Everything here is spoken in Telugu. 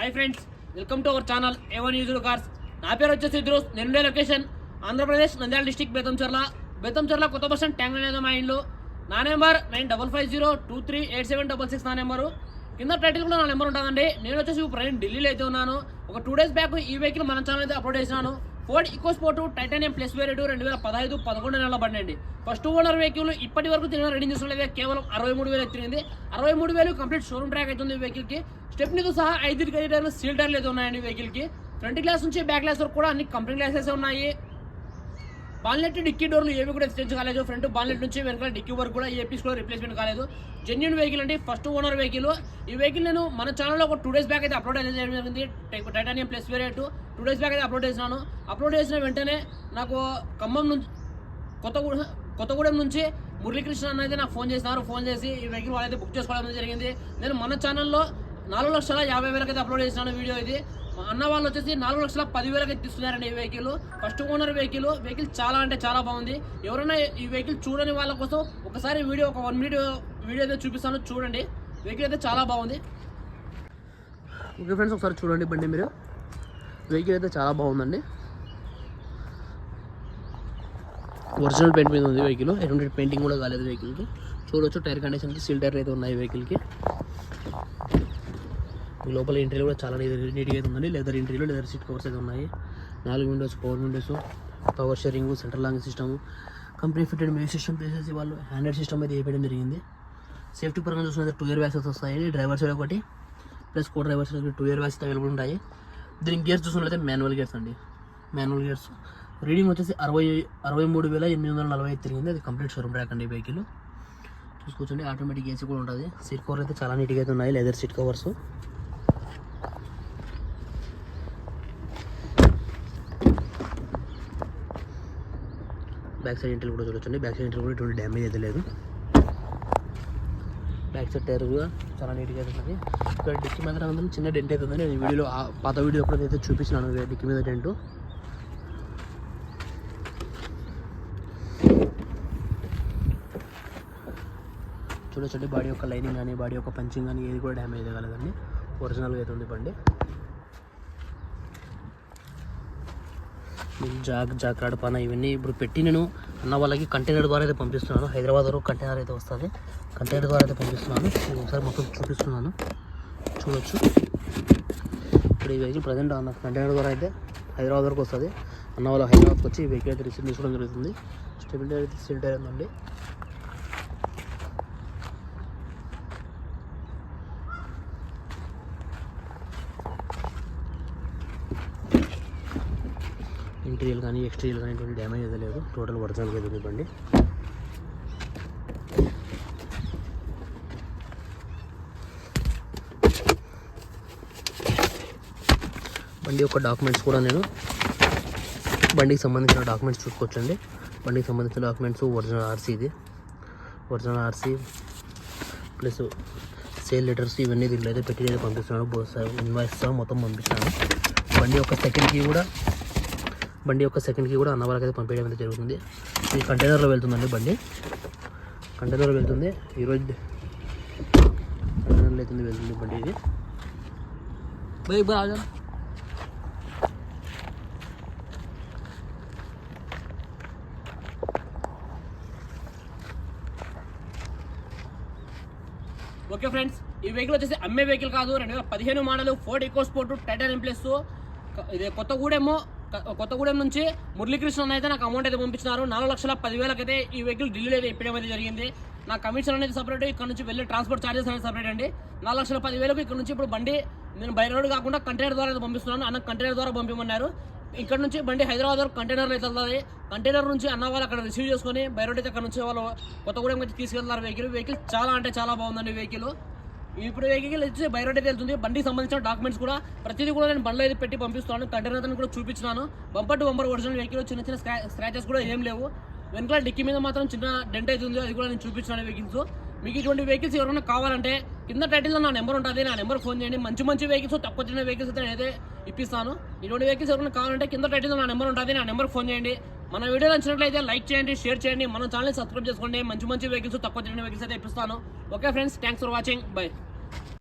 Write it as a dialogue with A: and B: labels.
A: Hi friends welcome to our channel A one used cars నా పేరు వచ్చేసి ఇద్దరు నేను లొకేషన్ ఆంధ్రప్రదేశ్ నంద్యాల డిస్టిక్ బేతంచర్ల బేతంచర్ల కొత్త పర్సెంట్ ట్యాంక్ అనేది మా ఇండ్లు. నా number nine double five zero two three eight seven double six నా నెంబరు. కింద టైటిల్ కూడా నా నెంబర్ ఉంటుందండి. నేను వచ్చేసి ఇప్పుడు ప్రజెంట్ ఢిల్లీలో అయితే ఉన్నాను. ఒక టూ డేస్ బ్యాక్ ఈ వెహికల్ మన ఛానల్ అయితే అప్లోడ్ చేసినాను. Ford EcoSport titanium plus variant రెండు వేల పదహైదు పదకొండు నెలల బండి అండి ఫస్ట్ ఓనర్ వెహికల్ ఇప్పటి వరకు తిరిగిన రెండు చూసిన కేవలం అరవై మూడు వేలు తిరిగింది. అరవై మూడు వేలు కంప్లీట్ షోరూమ్ ట్రాక్ అవుతుంది వెహికల్కి స్టెప్నీతో సహా ఐదు టైర్లు సీల్ టైర్లు అయితే ఉన్నాయండి వెహికల్కి ఫ్రంట్ గ్లాస్ నుంచి బ్యాక్ గ్లాస్ వరకు కూడా అన్ని కంపెనీ గ్లాసెస్ ఉన్నాయి. బాన్లెట్ డిక్కీ డోర్లు ఏవి కూడా ఎక్స్చేంజ్ కాలేదు ఫ్రంట్ బాన్లెట్ నుంచి వెనకాల డిక్కీ వరకు కూడా ఏ పీస్ కూడా రిప్లేస్మెంట్ కాలేదు. జెన్యున్ వెహికల్ అంటే ఫస్ట్ ఓనర్ వెహికల్ ఈ వెహికల్ నేను మన ఛానల్లో ఒక టూ డేస్ బ్యాక్ అయితే అప్లోడ్ అయితే చేయడం జరిగింది. Titanium plus variant two days back అయితే అప్లోడ్ చేసినాను. అప్లోడ్ చేసిన వెంటనే నాకు ఖమ్మం నుంచి కొత్తగూడెం కొత్తగూడెం నుంచి మురళీకృష్ణ అన్న అయితే నాకు ఫోన్ చేసినారు. ఫోన్ చేసి ఈ వెహికల్ వాళ్ళైతే బుక్ చేసుకోవడం అనేది జరిగింది. నేను మన ఛానల్లో నాలుగు లక్షల యాభై వేలకైతే అప్లోడ్ చేసినాను వీడియో ఇది. అన్న వాళ్ళు వచ్చేసి నాలుగు లక్షల పదివేలకి తీసుకున్నారండి ఈ vehicle. First owner vehicle. Vehicle చాలా అంటే చాలా బాగుంది. ఎవరైనా ఈ వెహికల్ చూడని వాళ్ళ కోసం ఒకసారి వీడియో ఒక వన్ మినిట్ వీడియో అయితే చూపిస్తాను. చూడండి. వెహికల్ అయితే చాలా బాగుంది. ఓకే ఫ్రెండ్స్ ఒకసారి చూడండి బండి మీరు. వెహికల్ అయితే చాలా బాగుందండి. ఒరిజినల్ పెయింట్ మీద ఉంది వెహికల్. ఎటువంటి పెయింటింగ్ కూడా కాలేదు వెహికల్కి. చూడొచ్చు టైర్ కండిషన్కి సీల్ టైర్ అయితే ఉన్నాయి వెహికల్కి. లోపల ఇంటీరియర్ కూడా చాలా నీట్గా అయితే ఉందండి. Leather interior leather seat covers అయితే ఉన్నాయి. నాలుగు windows power windows power steering central lock system company fitted music system places వాళ్ళు హ్యాండెడ్ సిస్టమ్ అయితే వేయడం జరిగింది. సేఫ్టీ పరంగా చూసినట్టు టూ ఇయర్ బ్యాగ్స్ వస్తాయి డ్రైవర్ సైడ్ ఒకటి plus co driver side two air bags available ఉంటాయి. దీని గేర్స్ చూసినట్లయితే మాన్యువల్ గేర్స్ అండి. మాన్యువల్ గేర్స్ రీడింగ్ వచ్చేసి అరవై అరవై మూడు వేల ఎనిమిది వందల నలభై ఐదు తిరిగింది. అది కంప్లీట్ షోరూమ్ ట్రాక్ అండి వెహికల్ చూసుకోవచ్చండి. ఆటోమేటిక్ ఏసీ కూడా ఉంటుంది. సీట్ కవర్ అయితే చాలా నీట్గా అయితే ఉన్నాయి. Leather seat covers back side inter కూడా చూడొచ్చండి. బ్యాక్ సైడ్ ఇంటర్ కూడా ఎటువంటి డ్యామేజ్ అయితే లేదు. బ్యాక్ సైడ్ టైర్ కూడా చాలా నీట్గా అయితే ఇక్కడ డిక్కి మీద మాత్రం చిన్న డెంట్ అవుతుంది నేను వీడియోలో ఆ పాత వీడియో కూడా అయితే చూపించినాను డిక్కి మీద డెంటు చూడొచ్చండి బాడీ యొక్క లైనింగ్ కానీ బాడీ యొక్క పంచింగ్ కానీ ఏది కూడా డ్యామేజ్ అవ్వలేదండి ఒరిజినల్గా అయితే ఉంది బండి. జాక్ జాక్రాడ్ పాన ఇవన్నీ ఇప్పుడు పెట్టి నేను అన్న వాళ్ళకి కంటైనర్ ద్వారా అయితే పంపిస్తున్నాను. హైదరాబాద్ వరకు కంటైనర్ అయితే వస్తుంది. కంటైనర్ ద్వారా అయితే పంపిస్తున్నాను. నేను ఒకసారి మొత్తం చూపిస్తున్నాను. చూడొచ్చు. ఇప్పుడు ఈ వెహికల్ ప్రజెంట్ అన్న కంటైనర్ ద్వారా అయితే హైదరాబాద్ వరకు వస్తుంది. అన్న వాళ్ళు హైదరాబాద్కి వచ్చి ఈ వెహికల్ అయితే రిసీవ్ తీసుకోవడం జరుగుతుంది. స్టెబిలిటీ అయితే సీల్ టైర్ ఉందండి. ఇంటీరియల్ కానీ ఎక్స్టీరియల్ కానీ ఎటువంటి డ్యామేజ్ అయితే లేదు. టోటల్ ఒరిజినల్ అయితే ఉంది బండి. బండి యొక్క డాక్యుమెంట్స్ కూడా నేను బండికి సంబంధించిన డాక్యుమెంట్స్ చూసుకోవచ్చండి. బండికి సంబంధించిన డాక్యుమెంట్స్ ఒరిజినల్ ఆర్సీ ఇది. Original RC plus sale letters ఇవన్నీ దీంట్లో అయితే పెట్టి అయితే పంపిస్తున్నాను. ఇన్వాయిస్ మొత్తం పంపిస్తాను. బండి యొక్క సెకండ్కి కూడా బండి యొక్క సెకండ్కి కూడా అన్న వాళ్ళకి అయితే పంపించడం అయితే జరుగుతుంది. ఇది కంటైనర్లో వెళ్తుందండి బండి. కంటైనర్లో వెళ్తుంది. ఈరోజు కంటైనర్లో అయితే వెళ్తుంది బండి ఇది. బై బై ఓకే ఫ్రెండ్స్ ఈ వెహికల్ వచ్చేసి అమ్మే వెహికల్ కాదు. రెండు వేల పదిహేను model Ford Eco Sport titanium plus ఇది కొత్తగూడెము. క- కొత్తగూడెం నుంచి మురళీకృష్ణ అయితే నాకు అమౌంట్ అయితే పంపించినారు. నాలుగు లక్షల పదివేలకైతే అయితే ఈ వెహికల్ ఢిల్లీలో అయితే ఇప్పడం అయితే జరిగింది. నా కమిషన్ అనేది సపరేట్ ఇక్కడ నుంచి వెళ్ళి ట్రాన్స్పోర్ట్ చార్జెస్ అనేది సపరేట్ అండి. నాలుగు లక్షల పదివేలకు ఇక్కడ నుంచి ఇప్పుడు బండి నేను బై రోడ్ కాకుండా కంటైనర్ ద్వారా అయితే పంపిస్తున్నాను. అన్న కంటైనర్ ద్వారా పంపించమన్నారు ఇక్కడ నుంచి బండి హైదరాబాద్ వరకు కంటైనర్ అయితే వెళ్తుంది కంటైనర్ నుంచి అన్న వాళ్ళు అక్కడ రిసీవ్ చేసుకొని బై రోడ్ అయితే అక్కడ నుంచి వాళ్ళు కొత్తగూడెం అయితే తీసుకెళ్తున్నారు వెహికల్ వెహికల్ చాలా అంటే చాలా బాగుందండి వెహికల్ ఇప్పుడు వెహికల్ వచ్చి బై రోడ్ అయితే వెళ్తుంది. బండికి సంబంధించిన డాక్యుమెంట్స్ కూడా ప్రతిదీ కూడా నేను బండ్లో అయితే పెట్టి పంపిస్తాను కంటైనర్ కూడా చూపించినాను. Bumper to bumper original vehicle చిన్న చిన్న స్క్రాచెస్ కూడా ఏం లేవు. వెనకాల డిక్కీ మీద మాత్రం చిన్న డెంట్ అయితే ఉంది. అది కూడా నేను చూపించాను వెహికల్స్ మీకు ఇటువంటి వెహికల్స్ ఎవరైనా కావాలంటే కింద టైటిల్లో నా నెంబర్ ఉంటుంది. నా నెంబర్ ఫోన్ చేయండి. మంచి మంచి వెహికల్స్ తక్కువ చిన్న వెహికల్స్ అయితే నేనైతే ఇప్పిస్తాను. ఇటువంటి వెహికల్స్ ఎవరైనా కావాలంటే కింద టైటిల్లో నా నెంబర్ ఉంటుంది. నా నెంబర్ ఫోన్ చేయండి. మన వీడియో నచ్చినట్లయితే లైక్ చేయండి షేర్ చేయండి. మన ఛానల్ సబ్స్క్రైబ్ చేసుకోండి. మంచి మంచి వెహికల్స్ తక్కువ చిన్న వెహికల్స్ అయితే ఇప్పిస్తాను. Okay friends thanks for watching bye